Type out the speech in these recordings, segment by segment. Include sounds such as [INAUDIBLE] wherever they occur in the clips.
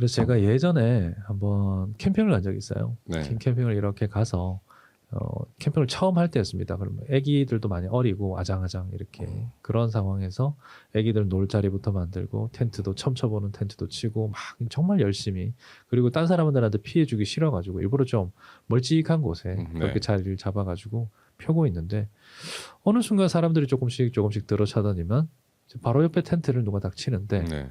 그래서 제가 예전에 한번 캠핑을 간 적이 있어요. 네. 캠- 캠핑을 이렇게 가서 어, 캠핑을 처음 할 때였습니다. 그러면 아기들도 많이 어리고 아장아장 이렇게 음. 그런 상황에서 아기들 놀 자리부터 만들고 텐트도 처음 쳐보는 텐트도 치고 막 정말 열심히 그리고 딴 사람들한테 피해 주기 싫어가지고 일부러 좀 멀찍한 곳에 음, 네. 그렇게 자리를 잡아가지고 펴고 있는데 어느 순간 사람들이 조금씩 조금씩 들어차더니만 바로 옆에 텐트를 누가 딱 치는데 네.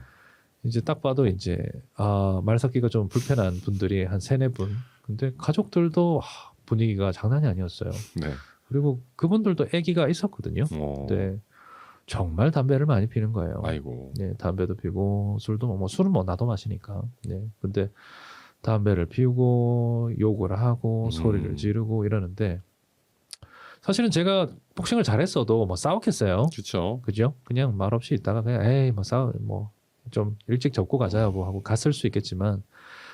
이제 딱 봐도 이제 아 말 섞기가 좀 불편한 분들이 한 세네 분. 근데 가족들도 아, 분위기가 장난이 아니었어요. 네. 그리고 그분들도 아기가 있었거든요. 어. 근데 정말 담배를 많이 피는 거예요. 아이고. 네, 담배도 피고 술도 뭐, 뭐 술은 뭐 나도 마시니까. 네. 근데 담배를 피우고 욕을 하고 음. 소리를 지르고 이러는데 사실은 제가 복싱을 잘했어도 뭐 싸웠겠어요. 그렇죠. 그죠? 그냥 말 없이 있다가 그냥 에이 뭐 싸우 뭐 좀 일찍 접고 가자 뭐 하고 갔을 수 있겠지만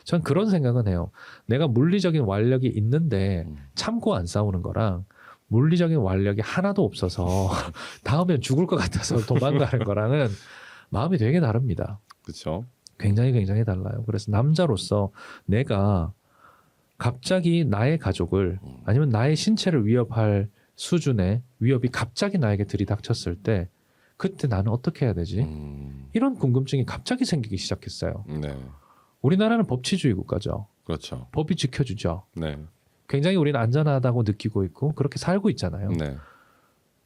전 그런 생각은 해요. 내가 물리적인 완력이 있는데 음. 참고 안 싸우는 거랑 물리적인 완력이 하나도 없어서 [LAUGHS] 다음엔 죽을 것 같아서 도망가는 거랑은 마음이 되게 다릅니다. 그렇죠. 굉장히 굉장히 달라요. 그래서 남자로서 내가 갑자기 나의 가족을 음. 아니면 나의 신체를 위협할 수준의 위협이 갑자기 나에게 들이닥쳤을 때 그때 나는 어떻게 해야 되지? 음. 이런 궁금증이 갑자기 생기기 시작했어요. 네. 우리나라는 법치주의 국가죠. 그렇죠. 법이 지켜주죠. 네. 굉장히 우리는 안전하다고 느끼고 있고 그렇게 살고 있잖아요. 네.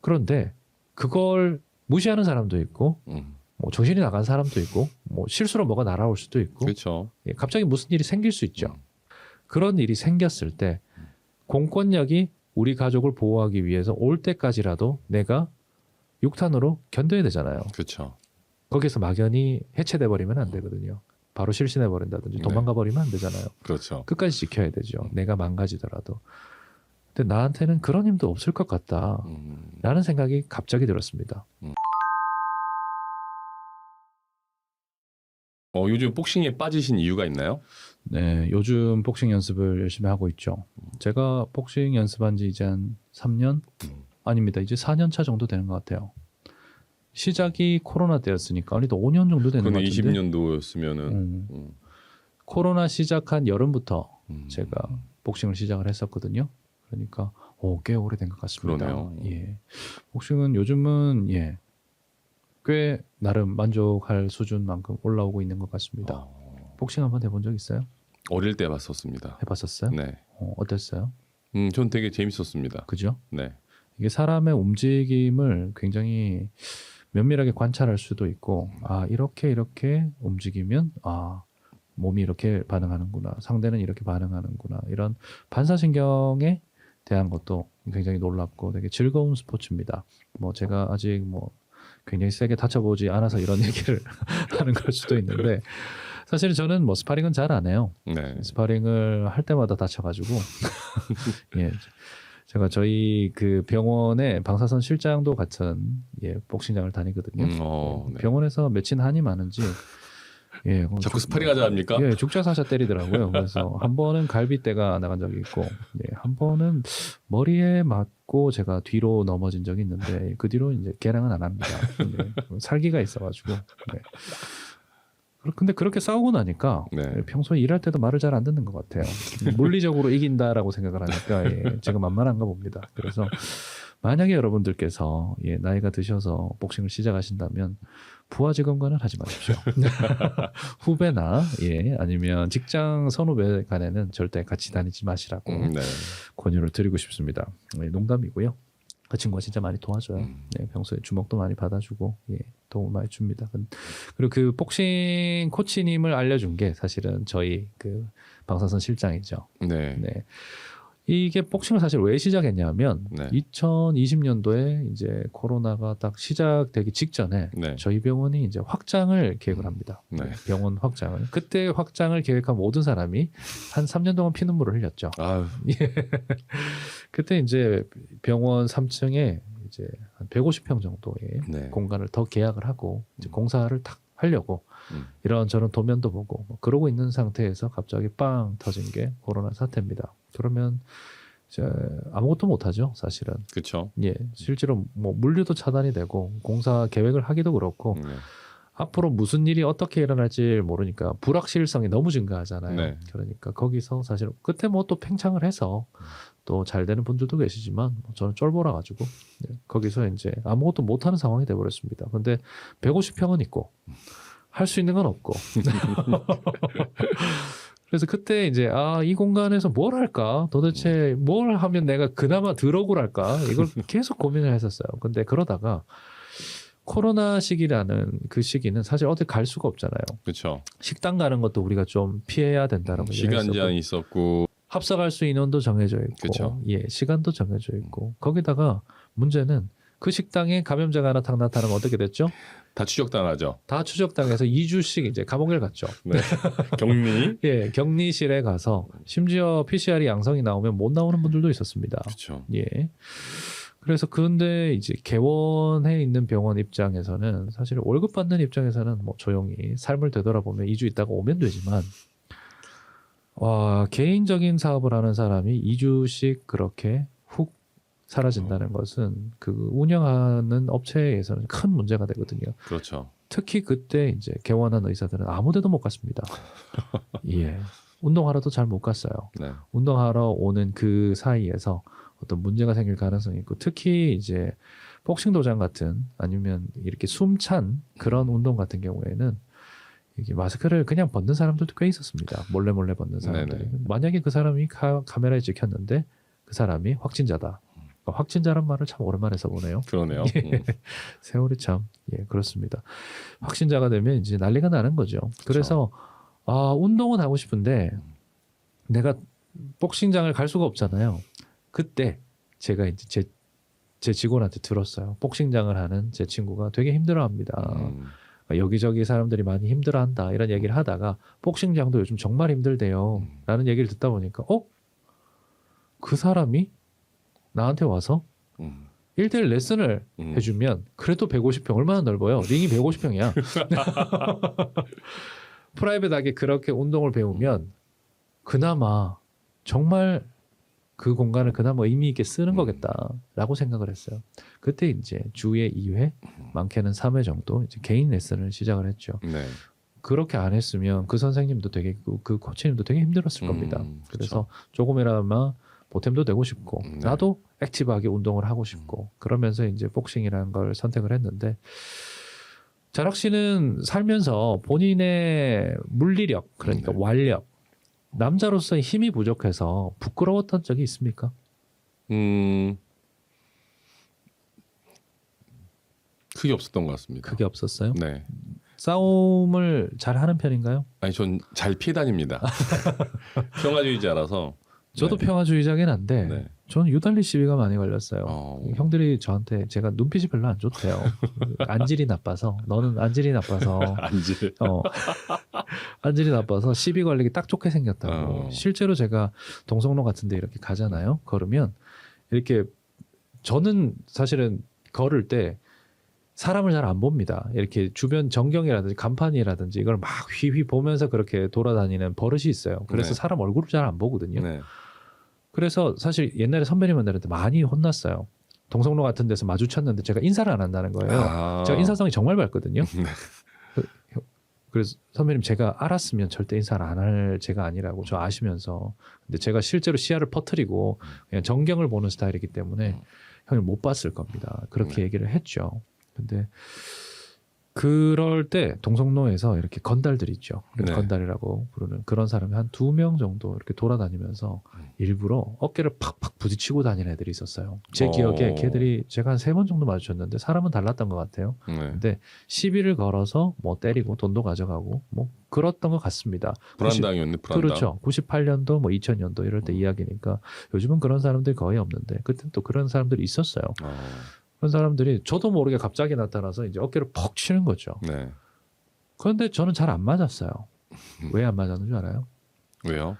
그런데 그걸 무시하는 사람도 있고 음. 뭐 정신이 나간 사람도 있고 뭐 실수로 뭐가 날아올 수도 있고 그렇죠. 예, 갑자기 무슨 일이 생길 수 있죠. 음. 그런 일이 생겼을 때 공권력이 우리 가족을 보호하기 위해서 올 때까지라도 내가 육탄으로 견뎌야 되잖아요. 그렇죠. 거기서 막연히 해체돼 버리면 안 되거든요. 바로 실신해 버린다든지 네. 도망가 버리면 안 되잖아요. 그렇죠. 끝까지 지켜야 되죠. 내가 망가지더라도. 근데 나한테는 그런 힘도 없을 것 같다. 음. 라는 생각이 갑자기 들었습니다. 어, 요즘 복싱에 빠지신 이유가 있나요? 네, 요즘 복싱 연습을 열심히 하고 있죠. 제가 복싱 연습한 지 이제 한 3년? 음. 아닙니다. 이제 4년 차 정도 되는 것 같아요. 시작이 코로나 때였으니까 또 5년 정도 되는 것 같은데. 20년도였으면은 음, 음. 코로나 시작한 여름부터 음. 제가 복싱을 시작을 했었거든요. 그러니까 오, 꽤 오래된 것 같습니다. 그러네요. 예. 복싱은 요즘은 예. 꽤 나름 만족할 수준만큼 올라오고 있는 것 같습니다. 어, 복싱 한번 해본 적 있어요? 어릴 때 봤었습니다. 해봤었어요? 네. 어, 어땠어요? 음, 전 되게 재밌었습니다. 그죠? 네. 이게 사람의 움직임을 굉장히 면밀하게 관찰할 수도 있고, 아, 이렇게 이렇게 움직이면, 아, 몸이 이렇게 반응하는구나. 상대는 이렇게 반응하는구나. 이런 반사신경에 대한 것도 굉장히 놀랍고 되게 즐거운 스포츠입니다. 뭐 제가 아직 뭐 굉장히 세게 다쳐보지 않아서 이런 [LAUGHS] 얘기를 하는 걸 수도 있는데, 사실 저는 뭐 스파링은 잘 안 해요. 네. 스파링을 할 때마다 다쳐가지고 [LAUGHS] 예 제가 저희 그 병원에 방사선 실장도 같은 예 복싱장을 다니거든요. 음, 어, 네. 병원에서 맺힌 한이 많은지 예 [LAUGHS] 자꾸 죽- 스파링 하자 합니까? 예 죽자사자 때리더라고요. 그래서 한 번은 갈비뼈가 나간 적이 있고 예, 한 번은 머리에 맞고 제가 뒤로 넘어진 적이 있는데 그 뒤로 이제 개량은 안 합니다. 네, 살기가 있어가지고. 네. 근데 그렇게 싸우고 나니까 네. 평소에 일할 때도 말을 잘 안 듣는 것 같아요. 물리적으로 이긴다라고 생각을 하니까 예, 제가 만만한가 봅니다. 그래서 만약에 여러분들께서 예, 나이가 드셔서 복싱을 시작하신다면 부하 직원과는 하지 마십시오. [LAUGHS] 후배나 예, 아니면 직장 선후배 간에는 절대 같이 다니지 마시라고 음, 네. 권유를 드리고 싶습니다. 예, 농담이고요. 그 친구가 진짜 많이 도와줘요. 음. 네, 평소에 주먹도 많이 받아주고 예, 도움 많이 줍니다. 근- 그리고 그 복싱 코치님을 알려준 게 사실은 저희 그 방사선 실장이죠. 네. 네. 이게 복싱을 사실 왜 시작했냐면 네. 2020년도에 이제 코로나가 딱 시작되기 직전에 네. 저희 병원이 이제 확장을 계획을 합니다. 네. 병원 확장을. 그때 확장을 계획한 모든 사람이 한 3년 동안 피눈물을 흘렸죠. 아유, [LAUGHS] 그때 이제 병원 3층에 이제 한 150평 정도의 네. 공간을 더 계약을 하고 이제 음. 공사를 딱 하려고 음. 이런 저런 도면도 보고 뭐 그러고 있는 상태에서 갑자기 빵 터진 게 코로나 사태입니다. 그러면 이제 아무것도 못 하죠, 사실은. 그렇죠. 예, 실제로 뭐 물류도 차단이 되고 공사 계획을 하기도 그렇고 네. 앞으로 무슨 일이 어떻게 일어날지 모르니까 불확실성이 너무 증가하잖아요. 네. 그러니까 거기서 사실 그때 뭐또 팽창을 해서 또 잘 되는 분들도 계시지만 뭐 저는 쫄보라 가지고 네, 거기서 이제 아무것도 못하는 상황이 돼버렸습니다. 근데 150평은 있고 할 수 있는 건 없고 [LAUGHS] 그래서 그때 이제 아 이 공간에서 뭘 할까 도대체 뭘 하면 내가 그나마 들어오랄까 이걸 계속 고민을 했었어요. 근데 그러다가 코로나 시기라는 그 시기는 사실 어디 갈 수가 없잖아요. 그렇죠. 식당 가는 것도 우리가 좀 피해야 된다라고 얘기를 시간 했었고, 제한이 있었고 합석할 수 인원도 정해져 있고 그쵸. 예 시간도 정해져 있고 거기다가 문제는 그 식당에 감염자가 하나 딱 나타나면 어떻게 됐죠? 다 추적당하죠. 다 추적당해서 2주씩 이제 감옥에 갔죠. 네. 격리. [LAUGHS] 예, 격리실에 가서 심지어 PCR이 양성이 나오면 못 나오는 분들도 있었습니다. 그렇죠. 예. 그래서 근데 이제 개원해 있는 병원 입장에서는 사실 월급 받는 입장에서는 뭐 조용히 삶을 되돌아보면 2주 있다가 오면 되지만 와, 개인적인 사업을 하는 사람이 2주씩 그렇게 훅 사라진다는 것은 그 운영하는 업체에서는 큰 문제가 되거든요. 그렇죠. 특히 그때 이제 개원한 의사들은 아무 데도 못 갔습니다. [LAUGHS] 예. 운동하러도 잘 못 갔어요. 네. 운동하러 오는 그 사이에서 어떤 문제가 생길 가능성이 있고 특히 이제 복싱 도장 같은 아니면 이렇게 숨찬 그런 운동 같은 경우에는 이게 마스크를 그냥 벗는 사람들도 꽤 있었습니다. 몰래 몰래 벗는 사람들이. 네네. 만약에 그 사람이 카, 카메라에 찍혔는데 그 사람이 확진자다. 그러니까 확진자란 말을 참 오랜만에 써보네요. 그러네요. [LAUGHS] 예. 음. 세월이 참, 예, 그렇습니다. 확진자가 되면 이제 난리가 나는 거죠. 그래서, 아, 운동은 하고 싶은데, 내가 복싱장을 갈 수가 없잖아요. 그때 제가 이제 제, 제 직원한테 들었어요. 복싱장을 하는 제 친구가 되게 힘들어 합니다. 음. 여기저기 사람들이 많이 힘들어 한다. 이런 얘기를 하다가, 복싱장도 요즘 정말 힘들대요. 음. 라는 얘기를 듣다 보니까, 어? 그 사람이 나한테 와서 음. 1대1 레슨을 음. 해주면 그래도 150평 얼마나 넓어요? 링이 150평이야. [LAUGHS] [LAUGHS] 프라이빗하게 그렇게 운동을 배우면 그나마 정말 그 공간을 그나마 의미 있게 쓰는 음. 거겠다라고 생각을 했어요. 그때 이제 주에 2회, 많게는 3회 정도 이제 개인 레슨을 시작을 했죠. 네. 그렇게 안 했으면 그 선생님도 되게 그, 그 코치님도 되게 힘들었을 겁니다. 음, 그래서 조금이나마 보탬도 되고 싶고 음, 네. 나도 액티브하게 운동을 하고 싶고 그러면서 이제 복싱이라는 걸 선택을 했는데 자락 씨는 살면서 본인의 물리력 그러니까 네. 완력 남자로서의 힘이 부족해서 부끄러웠던 적이 있습니까? 음. 크게 없었던 것 같습니다. 그게 없었어요. 네. 싸움을 잘 하는 편인가요? 아니 전 잘 피해 다닙니다. [LAUGHS] 평화주의자라서. 저도 네. 평화주의자긴 한데 네. 저는 유달리 시비가 많이 걸렸어요. 어. 형들이 저한테 제가 눈빛이 별로 안 좋대요. 안질이 나빠서 너는 안질이 나빠서 [LAUGHS] 안질. 어 안질이 나빠서 시비 걸리기 딱 좋게 생겼다고. 어. 실제로 제가 동성로 같은데 이렇게 가잖아요. 걸으면 이렇게 저는 사실은 걸을 때 사람을 잘 안 봅니다. 이렇게 주변 전경이라든지 간판이라든지 이걸 막 휘휘 보면서 그렇게 돌아다니는 버릇이 있어요. 그래서 네. 사람 얼굴을 잘 안 보거든요. 네. 그래서 사실 옛날에 선배님들한테 많이 혼났어요. 동성로 같은 데서 마주쳤는데 제가 인사를 안 한다는 거예요. 아. 제가 인사성이 정말 밝거든요. [LAUGHS] 네. 그, 형- 그래서 선배님 제가 알았으면 절대 인사를 안 할 제가 아니라고 저 아시면서 근데 제가 실제로 시야를 퍼뜨리고 그냥 전경을 보는 스타일이기 때문에 음. 형이 못 봤을 겁니다. 그렇게 네. 얘기를 했죠. 근데 그럴 때 동성로에서 이렇게 건달들이 있죠. 네. 건달이라고 부르는 그런 사람이 한 두 명 정도 이렇게 돌아다니면서 음. 일부러 어깨를 팍팍 부딪히고 다니는 애들이 있었어요. 제 어. 기억에 걔들이 제가 한 세 번 정도 마주쳤는데 사람은 달랐던 것 같아요. 네. 근데 시비를 걸어서 뭐 때리고 돈도 가져가고 뭐 그랬던 것 같습니다. 불안당이었네. 불안당. 그렇죠. 98년도 뭐 2000년도 이럴 때 음. 이야기니까 요즘은 그런 사람들이 거의 없는데 그때 또 그런 사람들이 있었어요. 어. 그런 사람들이 저도 모르게 갑자기 나타나서 이제 어깨를 퍽 치는 거죠. 네. 그런데 저는 잘 안 맞았어요. 음. 왜안 맞았는 줄 알아요? 왜요?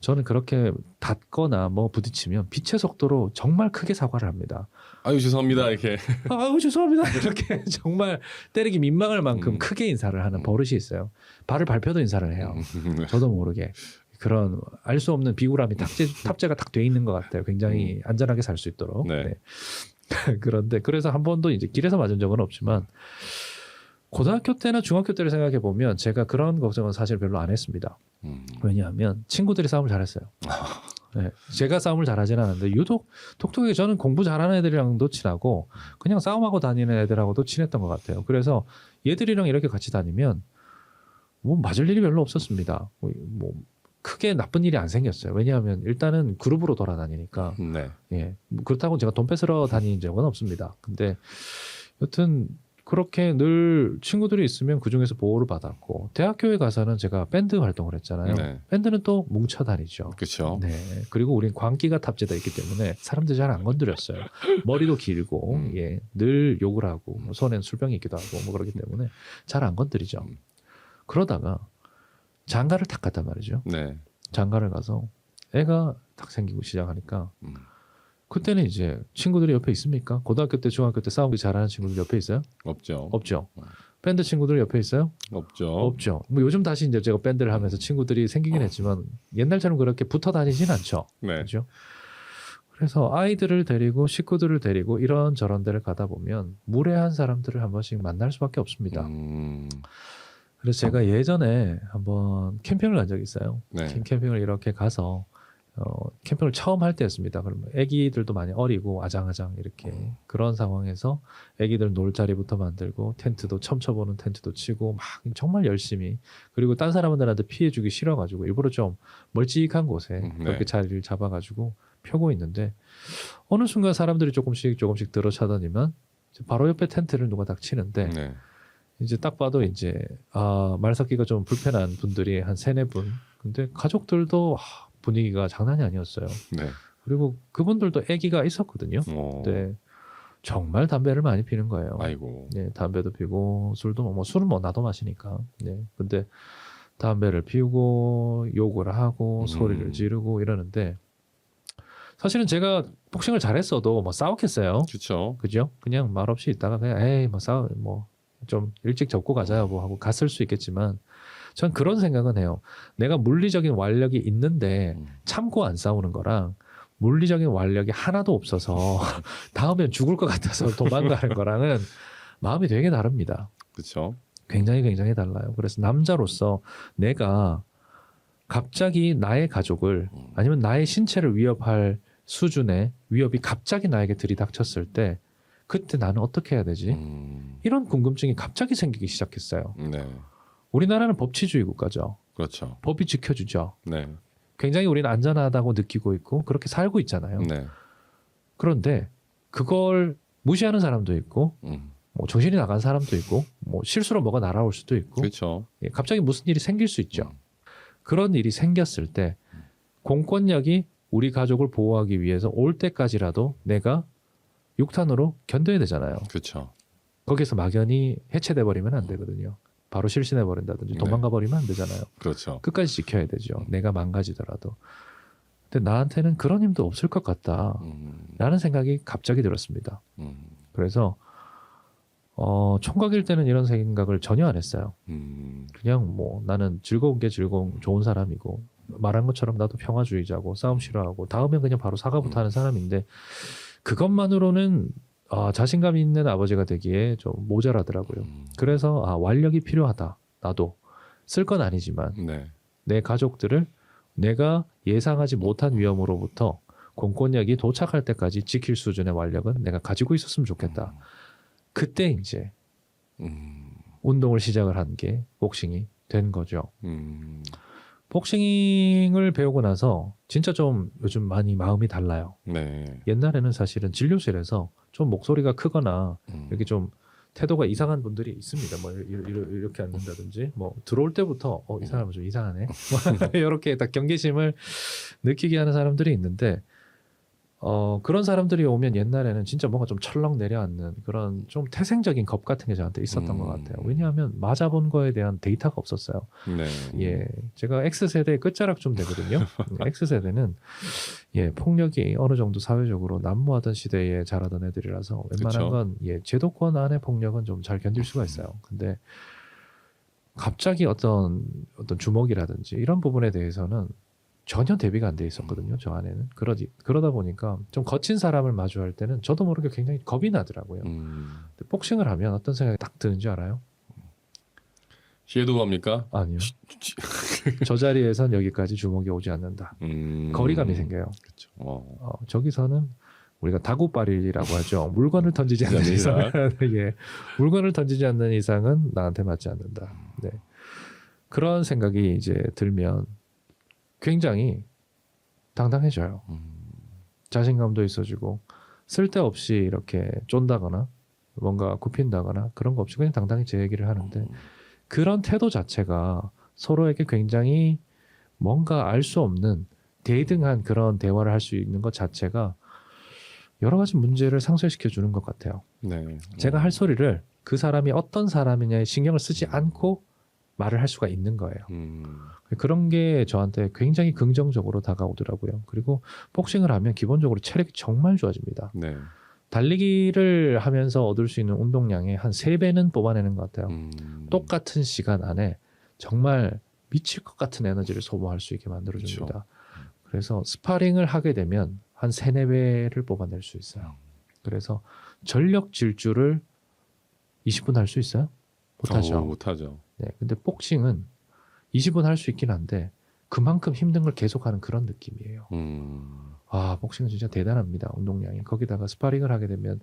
저는 그렇게 닿거나 뭐 부딪히면 빛의 속도로 정말 크게 사과를 합니다. 아유 죄송합니다. 이렇게. [LAUGHS] 아유 죄송합니다. 이렇게 [LAUGHS] 정말 때리기 민망할 만큼 음. 크게 인사를 하는 음. 버릇이 있어요. 발을 밟혀도 인사를 해요. 네. [LAUGHS] 저도 모르게 그런 알 수 없는 비굴함이 탑재, [LAUGHS] 탑재가 딱 돼 있는 것 같아요. 굉장히 안전하게 살 수 있도록. 네. 네. [LAUGHS] 그런데 그래서 한 번도 이제 길에서 맞은 적은 없지만 고등학교 때나 중학교 때를 생각해 보면 제가 그런 걱정은 사실 별로 안 했습니다. 음. 왜냐하면 친구들이 싸움을 잘했어요. [LAUGHS] 네, 제가 싸움을 잘하지는 않았는데 유독 톡톡하게 저는 공부 잘하는 애들이랑도 친하고 그냥 싸움하고 다니는 애들하고도 친했던 것 같아요. 그래서 얘들이랑 이렇게 같이 다니면 뭐 맞을 일이 별로 없었습니다. 뭐, 뭐 크게 나쁜 일이 안 생겼어요. 왜냐하면 일단은 그룹으로 돌아다니니까 네. 예뭐 그렇다고 제가 돈 뺏으러 다닌 적은 없습니다. 근데 여튼 그렇게 늘 친구들이 있으면 그 중에서 보호를 받았고 대학교에 가서는 제가 밴드 활동을 했잖아요. 네. 밴드는 또 뭉쳐 다니죠. 그렇죠. 네. 그리고 우린 광기가 탑재되어 있기 때문에 사람들 잘안 건드렸어요. 머리도 길고, 음. 예, 늘 욕을 하고, 뭐 손엔 술병이 있기도 하고, 뭐 그러기 때문에 잘 안 건드리죠. 음. 그러다가 장가를 탁 갔단 말이죠. 네. 장가를 가서 애가 탁 생기고 시작하니까 음. 그때는 이제 친구들이 옆에 있습니까? 고등학교 때, 중학교 때 싸우기 잘하는 친구들 옆에 있어요? 없죠. 없죠. 음. 밴드 친구들 옆에 있어요? 없죠. 없죠. 뭐 요즘 다시 이제 제가 밴드를 하면서 친구들이 생기긴 했지만 옛날처럼 그렇게 붙어 다니진 않죠. 네. 그죠? 그래서 아이들을 데리고 식구들을 데리고 이런 저런 데를 가다 보면 무례한 사람들을 한 번씩 만날 수밖에 없습니다. 음. 그래서 제가 예전에 한번 캠핑을 간 적이 있어요. 네. 캠- 캠핑을 이렇게 가서 어, 캠핑을 처음 할 때였습니다. 그러면 아기들도 많이 어리고 아장아장 이렇게 음. 그런 상황에서 아기들 놀 자리부터 만들고 텐트도 처음 쳐보는 텐트도 치고 막 정말 열심히 그리고 딴 사람들한테 피해 주기 싫어가지고 일부러 좀 멀찍한 곳에 음, 네. 그렇게 자리를 잡아가지고 펴고 있는데 어느 순간 사람들이 조금씩 조금씩 들어차더니만 바로 옆에 텐트를 누가 딱 치는데 네. 이제 딱 봐도 이제 아, 말 섞기가 좀 불편한 분들이 한 세네 분. 근데 가족들도 아, 분위기가 장난이 아니었어요. 네. 그리고 그분들도 아기가 있었거든요. 어. 근데 정말 담배를 많이 피는 거예요. 아이고. 네, 담배도 피고 술도 뭐, 뭐 술은 뭐 나도 마시니까. 네. 근데 담배를 피우고 욕을 하고 음. 소리를 지르고 이러는데 사실은 제가 복싱을 잘했어도 뭐 싸웠겠어요. 그렇죠. 그죠? 그냥 말 없이 있다가 그냥 에이 뭐 싸워 뭐 좀 일찍 접고 가자 뭐 하고 갔을 수 있겠지만 전 그런 생각은 해요. 내가 물리적인 완력이 있는데 음. 참고 안 싸우는 거랑 물리적인 완력이 하나도 없어서 [LAUGHS] [LAUGHS] 다음엔 죽을 것 같아서 도망가는 거랑은 마음이 되게 다릅니다. 그렇죠. 굉장히 굉장히 달라요. 그래서 남자로서 내가 갑자기 나의 가족을 음. 아니면 나의 신체를 위협할 수준의 위협이 갑자기 나에게 들이닥쳤을 때 그때 나는 어떻게 해야 되지? 음. 이런 궁금증이 갑자기 생기기 시작했어요. 네. 우리나라는 법치주의 국가죠. 그렇죠. 법이 지켜주죠. 네. 굉장히 우리는 안전하다고 느끼고 있고 그렇게 살고 있잖아요. 네. 그런데 그걸 무시하는 사람도 있고 음. 뭐 정신이 나간 사람도 있고 뭐 실수로 뭐가 날아올 수도 있고 그렇죠. 예, 갑자기 무슨 일이 생길 수 있죠. 음. 그런 일이 생겼을 때 공권력이 우리 가족을 보호하기 위해서 올 때까지라도 내가 육탄으로 견뎌야 되잖아요. 그렇죠. 거기서 막연히 해체돼 버리면 안 되거든요. 바로 실신해 버린다든지 네. 도망가 버리면 안 되잖아요. 그렇죠. 끝까지 지켜야 되죠. 내가 망가지더라도. 근데 나한테는 그런 힘도 없을 것 같다라는 음. 생각이 갑자기 들었습니다. 음. 그래서 어, 총각일 때는 이런 생각을 전혀 안 했어요. 음. 그냥 뭐 나는 즐거운 게 즐거운 좋은 사람이고 말한 것처럼 나도 평화주의자고 싸움 싫어하고 다음엔 그냥 바로 사과부터 음. 하는 사람인데 그것만으로는 아, 자신감 있는 아버지가 되기에 좀 모자라더라고요. 음. 그래서 아, 완력이 필요하다. 나도 쓸 건 아니지만 네. 내 가족들을 내가 예상하지 못한 위험으로부터 공권력이 도착할 때까지 지킬 수준의 완력은 내가 가지고 있었으면 좋겠다. 그때 이제 음. 운동을 시작을 한 게 복싱이 된 거죠. 음. 복싱을 배우고 나서 진짜 좀 요즘 많이 마음이 달라요. 네. 옛날에는 사실은 진료실에서 좀 목소리가 크거나 음. 이렇게 좀 태도가 이상한 분들이 있습니다. 뭐 이렇게, 앉는다든지 뭐 들어올 때부터 어 이 사람은 좀 이상하네. [LAUGHS] 이렇게 딱 경계심을 느끼게 하는 사람들이 있는데 어 그런 사람들이 오면 옛날에는 진짜 뭔가 좀 철렁 내려앉는 그런 좀 태생적인 겁 같은 게 저한테 있었던 음. 것 같아요. 왜냐하면 맞아본 거에 대한 데이터가 없었어요. 네. 예, 제가 X 세대의 끝자락 좀 되거든요. [LAUGHS] X 세대는 예 폭력이 어느 정도 사회적으로 난무하던 시대에 자라던 애들이라서 웬만한. 건 예 제도권 안의 폭력은 좀 잘 견딜 수가 있어요. 근데 갑자기 어떤 어떤 주먹이라든지 이런 부분에 대해서는 전혀 대비가 안 돼 있었거든요. 저 안에는 그러지 그러다 보니까 좀 거친 사람을 마주할 때는 저도 모르게 굉장히 겁이 나더라고요. 음. 근데 복싱을 하면 어떤 생각이 딱 드는 줄 알아요? 시에도 갑니까? 아니요. [LAUGHS] 저 자리에선 여기까지 주먹이 오지 않는다. 음. 거리감이 생겨요. 그렇죠. 어. 어, 저기서는 우리가 다구발이라고 하죠. 물건을 던지지 않는 아니라. 이상은 [LAUGHS] 예. 물건을 던지지 않는 이상은 나한테 맞지 않는다. 네. 그런 생각이 이제 들면 굉장히 당당해져요. 음. 자신감도 있어지고 쓸데없이 이렇게 쫀다거나 뭔가 굽힌다거나 그런 거 없이 그냥 당당히 제 얘기를 하는데 그런 태도 자체가 서로에게 굉장히 뭔가 알 수 없는 대등한 그런 대화를 할 수 있는 것 자체가 여러 가지 문제를 상쇄시켜 주는 것 같아요. 네. 제가 할 소리를 그 사람이 어떤 사람이냐에 신경을 쓰지 않고 말을 할 수가 있는 거예요. 음. 그런 게 저한테 굉장히 긍정적으로 다가오더라고요. 그리고 복싱을 하면 기본적으로 체력이 정말 좋아집니다. 네. 달리기를 하면서 얻을 수 있는 운동량의 한 세배는 뽑아내는 것 같아요. 음. 똑같은 시간 안에 정말 미칠 것 같은 에너지를 소모할 수 있게 만들어줍니다. 그렇죠. 그래서 스파링을 하게 되면 한 세네 배를 뽑아낼 수 있어요. 그래서 전력 질주를 20분 할 수 있어요? 못하죠. 어, 못하죠. 네, 근데 복싱은 20분 할 수 있긴 한데 그만큼 힘든 걸 계속하는 그런 느낌이에요. 음. 아, 복싱은 진짜 대단합니다. 운동량이. 거기다가 스파링을 하게 되면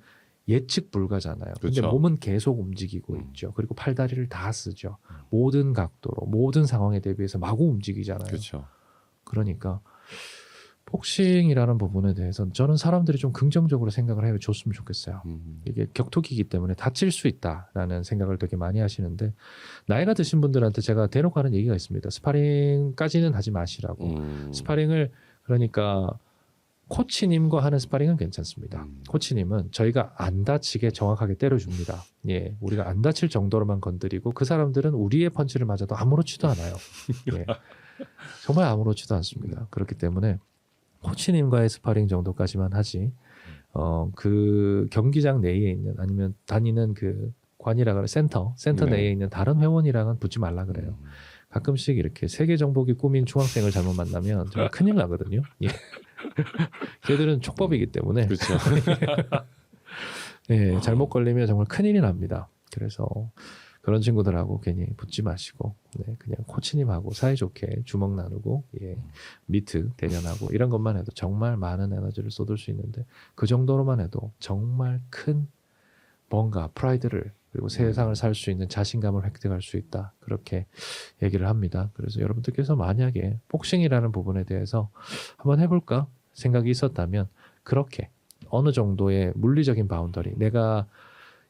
예측 불가잖아요. 근데 그렇죠. 몸은 계속 움직이고 음. 있죠. 그리고 팔다리를 다 쓰죠. 음. 모든 각도로, 모든 상황에 대비해서 마구 움직이잖아요. 그렇죠. 그러니까 복싱이라는 부분에 대해서는 저는 사람들이 좀 긍정적으로 생각을 해 줬으면 좋겠어요. 음. 이게 격투기이기 때문에 다칠 수 있다라는 생각을 되게 많이 하시는데 나이가 드신 분들한테 제가 대놓고 하는 얘기가 있습니다. 스파링까지는 하지 마시라고. 음. 스파링을 그러니까 코치님과 하는 스파링은 괜찮습니다. 음. 코치님은 저희가 안 다치게 정확하게 때려줍니다. 예, 우리가 안 다칠 정도로만 건드리고 그 사람들은 우리의 펀치를 맞아도 아무렇지도 않아요. 예, [LAUGHS] 정말 아무렇지도 않습니다. 그렇기 때문에 코치님과의 스파링 정도까지만 하지. 어, 그 경기장 내에 있는 아니면 다니는 그 관이라 그래 센터 센터 네. 내에 있는 다른 회원이랑은 붙지 말라 그래요. 음. 가끔씩 이렇게 세계 정복이 꾸민 중학생을 잘못 만나면 정말 [LAUGHS] 큰일 나거든요. 예. 걔들은 촉법이기 때문에 그렇죠. [LAUGHS] 예, 잘못 걸리면 정말 큰일이 납니다. 그래서 그런 친구들하고 괜히 붙지 마시고 네, 그냥 코치님하고 사이좋게 주먹 나누고 예, 미트 대련하고 이런 것만 해도 정말 많은 에너지를 쏟을 수 있는데 그 정도로만 해도 정말 큰 뭔가 프라이드를 그리고 세상을 살 수 있는 자신감을 획득할 수 있다 그렇게 얘기를 합니다. 그래서 여러분들께서 만약에 복싱이라는 부분에 대해서 한번 해볼까 생각이 있었다면 그렇게 어느 정도의 물리적인 바운더리 내가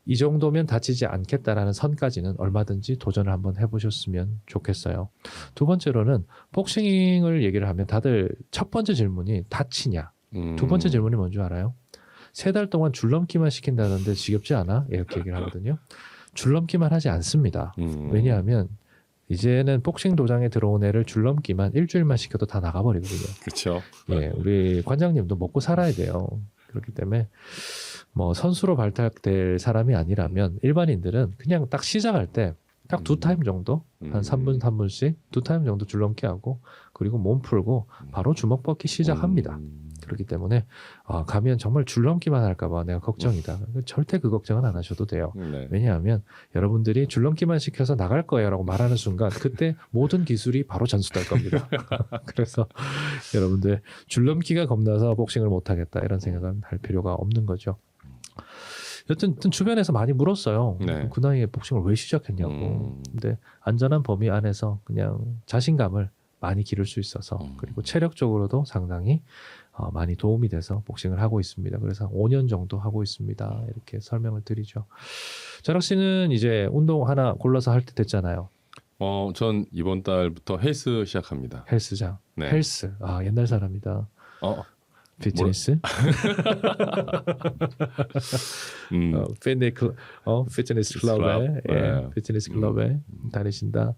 이 정도면 다치지 않겠다라는 선까지는 얼마든지 도전을 한번 해보셨으면 좋겠어요. 두 번째로는 복싱을 얘기를 하면 다들 첫 번째 질문이 다치냐? 음. 두 번째 질문이 뭔지 알아요? 세 달 동안 줄넘기만 시킨다는데 지겹지 않아? 이렇게 얘기를 하거든요. 줄넘기만 하지 않습니다. 음. 왜냐하면 이제는 복싱 도장에 들어온 애를 줄넘기만 일주일만 시켜도 다 나가버리거든요. 그렇죠. 예, 우리 관장님도 먹고 살아야 돼요. 그렇기 때문에 뭐 선수로 발탁될 사람이 아니라면 일반인들은 그냥 딱 시작할 때 딱두 음. 타임 정도 한 음. 3분 3분씩 두 타임 정도 줄넘기 하고 그리고 몸 풀고 바로 주먹 뻗기 시작합니다. 음. 그렇기 때문에 아, 가면 정말 줄넘기만 할까봐 내가 걱정이다. 절대 그 걱정은 안 하셔도 돼요. 네. 왜냐하면 여러분들이 줄넘기만 시켜서 나갈 거예요라고 말하는 순간 그때 모든 기술이 바로 전수될 겁니다. [LAUGHS] 그래서 여러분들 줄넘기가 겁나서 복싱을 못 하겠다 이런 생각은 할 필요가 없는 거죠. 여튼, 여튼 주변에서 많이 물었어요. 네. 그 나이에 복싱을 왜 시작했냐고. 음. 근데 안전한 범위 안에서 그냥 자신감을 많이 기를 수 있어서 음. 그리고 체력적으로도 상당히 어, 많이 도움이 돼서 복싱을 하고 있습니다. 그래서 5년 정도 하고 있습니다. 이렇게 설명을 드리죠. 자락 씨는 이제 운동 하나 골라서 할 때 됐잖아요. 어, 전 이번 달부터 헬스 시작합니다. 헬스장. 네. 헬스. 아, 옛날 사람이다. 어, 피트니스. [LAUGHS] 음, 어, 피트니스 클- 어, 피트니스 클럽에 클럽. 예, 네. 피트니스 클럽에 다니신다.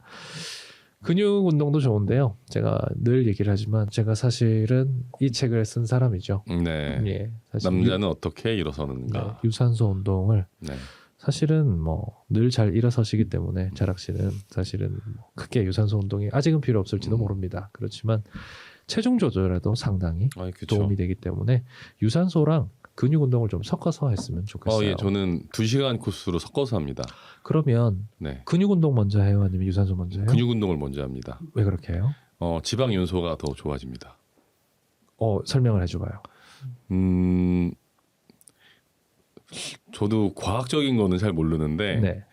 근육 운동도 좋은데요. 제가 늘 얘기를 하지만 제가 사실은 이 책을 쓴 사람이죠. 네. 예, 남자는 어떻게 유, 일어서는가. 네, 유산소 운동을 네. 사실은 뭐 늘 잘 일어서시기 때문에 자락 씨는 사실은 뭐 크게 유산소 운동이 아직은 필요 없을지도 음. 모릅니다. 그렇지만 체중 조절에도 상당히 아, 그렇죠. 도움이 되기 때문에 유산소랑 근육 운동을 좀 섞어서 했으면 좋겠어요. 어, 예, 저는 2시간 코스로 섞어서 합니다. 그러면 네. 근육 운동 먼저 해요, 아니면 유산소 먼저 해요? 근육 운동을 먼저 합니다. 왜 그렇게 해요? 어, 지방 연소가 더 좋아집니다. 어, 설명을 해줘 봐요. 음, 저도 과학적인 거는 잘 모르는데 네.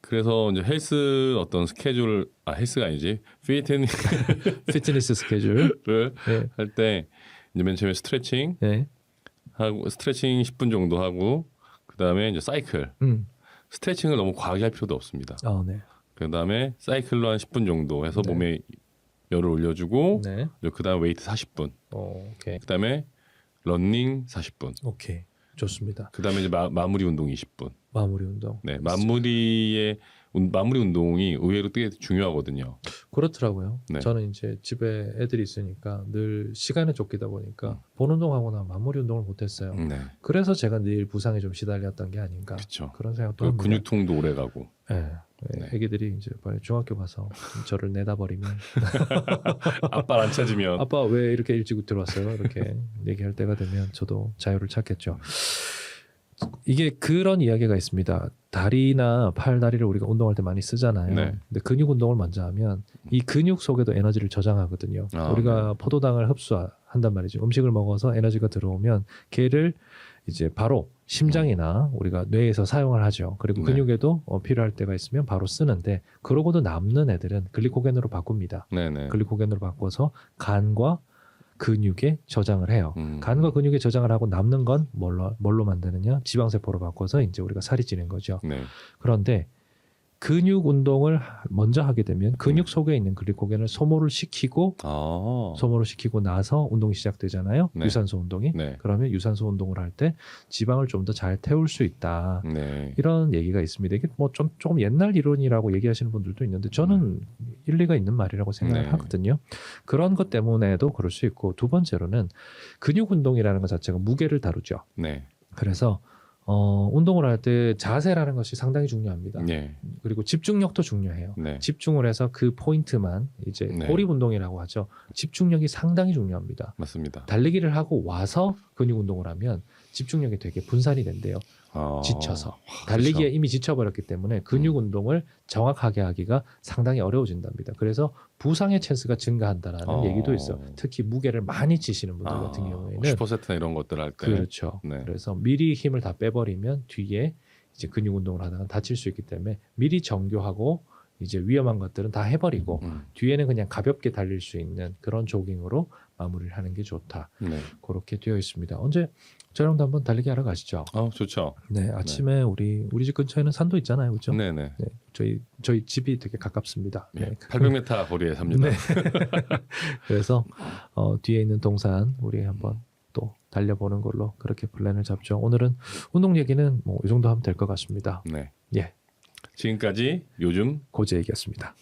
그래서 이제 헬스 어떤 스케줄 아 헬스가 아니지 피트니스를 [LAUGHS] 피트니스 스케줄. 네. 할때 이제 맨 처음에 스트레칭 네. 하고 스트레칭 10분 정도 하고 그 다음에 이제 사이클 음. 스트레칭을 너무 과하게 할 필요도 없습니다. 어, 네. 그 다음에 사이클로 한 10분 정도 해서 네. 몸에 열을 올려주고 네. 그 다음 웨이트 40분 어, 오케이. 그 다음에 런닝 40분 오케이. 좋습니다. 그 다음에 이제 마, 마무리 운동 20분 마무리 운동. 네 마무리의 운- 마무리 운동이 의외로 되게 중요하거든요. 그렇더라고요. 네. 저는 이제 집에 애들이 있으니까 늘 시간에 쫓기다 보니까 본 운동하거나 마무리 운동을 못했어요. 네 그래서 제가 늘 부상에 좀 시달렸던 게 아닌가 그렇죠. 그런 생각도 그 합니다. 근육통도 오래 가고 네. 네. 네. 애기들이 이제 빨리 중학교 가서 저를 내다 버리면 앞발 안 찾으면 아빠 왜 이렇게 일찍 들어왔어요? 이렇게 [LAUGHS] 얘기할 때가 되면 저도 자유를 찾겠죠. 이게 그런 이야기가 있습니다. 다리나 팔 다리를 우리가 운동할 때 많이 쓰잖아요. 네. 근데 근육 운동을 먼저 하면 이 근육 속에도 에너지를 저장하거든요. 아, 우리가 포도당을 흡수한단 말이죠. 음식을 먹어서 에너지가 들어오면 걔를 이제 바로 심장이나 우리가 뇌에서 사용을 하죠. 그리고 네. 근육에도 어, 필요할 때가 있으면 바로 쓰는데 그러고도 남는 애들은 글리코겐으로 바꿉니다. 네네 글리코겐으로 바꿔서 간과 근육에 저장을 해요. 음. 간과 근육에 저장을 하고 남는 건 뭘로, 뭘로 만드느냐? 지방세포로 바꿔서 이제 우리가 살이 찌는 거죠. 네 그런데 근육 운동을 하- 먼저 하게 되면 음. 근육 속에 있는 글리코겐을 소모를 시키고 아 소모를 시키고 나서 운동이 시작되잖아요. 네. 유산소 운동이. 네 그러면 유산소 운동을 할 때 지방을 좀 더 잘 태울 수 있다. 네. 이런 얘기가 있습니다. 이게 뭐 좀 조금 옛날 이론이라고 얘기하시는 분들도 있는데 저는 일리가 있는 말이라고 생각을 네. 하거든요. 그런 것 때문에도 그럴 수 있고 두 번째로는 근육 운동이라는 것 자체가 무게를 다루죠. 네. 그래서 어, 운동을 할 때 자세라는 것이 상당히 중요합니다. 네. 그리고 집중력도 중요해요. 네. 집중을 해서 그 포인트만 이제 네. 고립 운동이라고 하죠. 집중력이 상당히 중요합니다. 맞습니다. 달리기를 하고 와서 근육 운동을 하면 집중력이 되게 분산이 된대요. 아, 지쳐서 그렇죠. 달리기에 이미 지쳐버렸기 때문에 근육 운동을 정확하게 하기가 상당히 어려워진답니다. 그래서 부상의 찬스가 증가한다라는 어. 얘기도 있어. 요 특히 무게를 많이 지시는 분들 아, 같은 경우에는 슈퍼세트나 이런 것들 할 때. 그렇죠. 네. 그래서 미리 힘을 다 빼버리면 뒤에 이제 근육 운동을 하다가 다칠 수 있기 때문에 미리 정교하고 이제 위험한 것들은 다 해버리고 음, 뒤에는 그냥 가볍게 달릴 수 있는 그런 조깅으로 마무리를 하는 게 좋다. 네. 그렇게 되어 있습니다. 언제 저랑도 한번 달리기 하러 가시죠. 아, 좋죠. 네, 아침에 우리 우리 집 근처에는 산도 있잖아요, 그렇죠? 네, 네. 네, 저희 저희 집이 되게 가깝습니다. 네. 네. 800m [LAUGHS] 거리에 삽니다. 네. [LAUGHS] 그래서 어, 뒤에 있는 동산 우리 한번 또 달려보는 걸로 그렇게 플랜을 잡죠. 오늘은 운동 얘기는 뭐 이 정도 하면 될 것 같습니다. 네. 예, 지금까지 요즘 고재 얘기였습니다.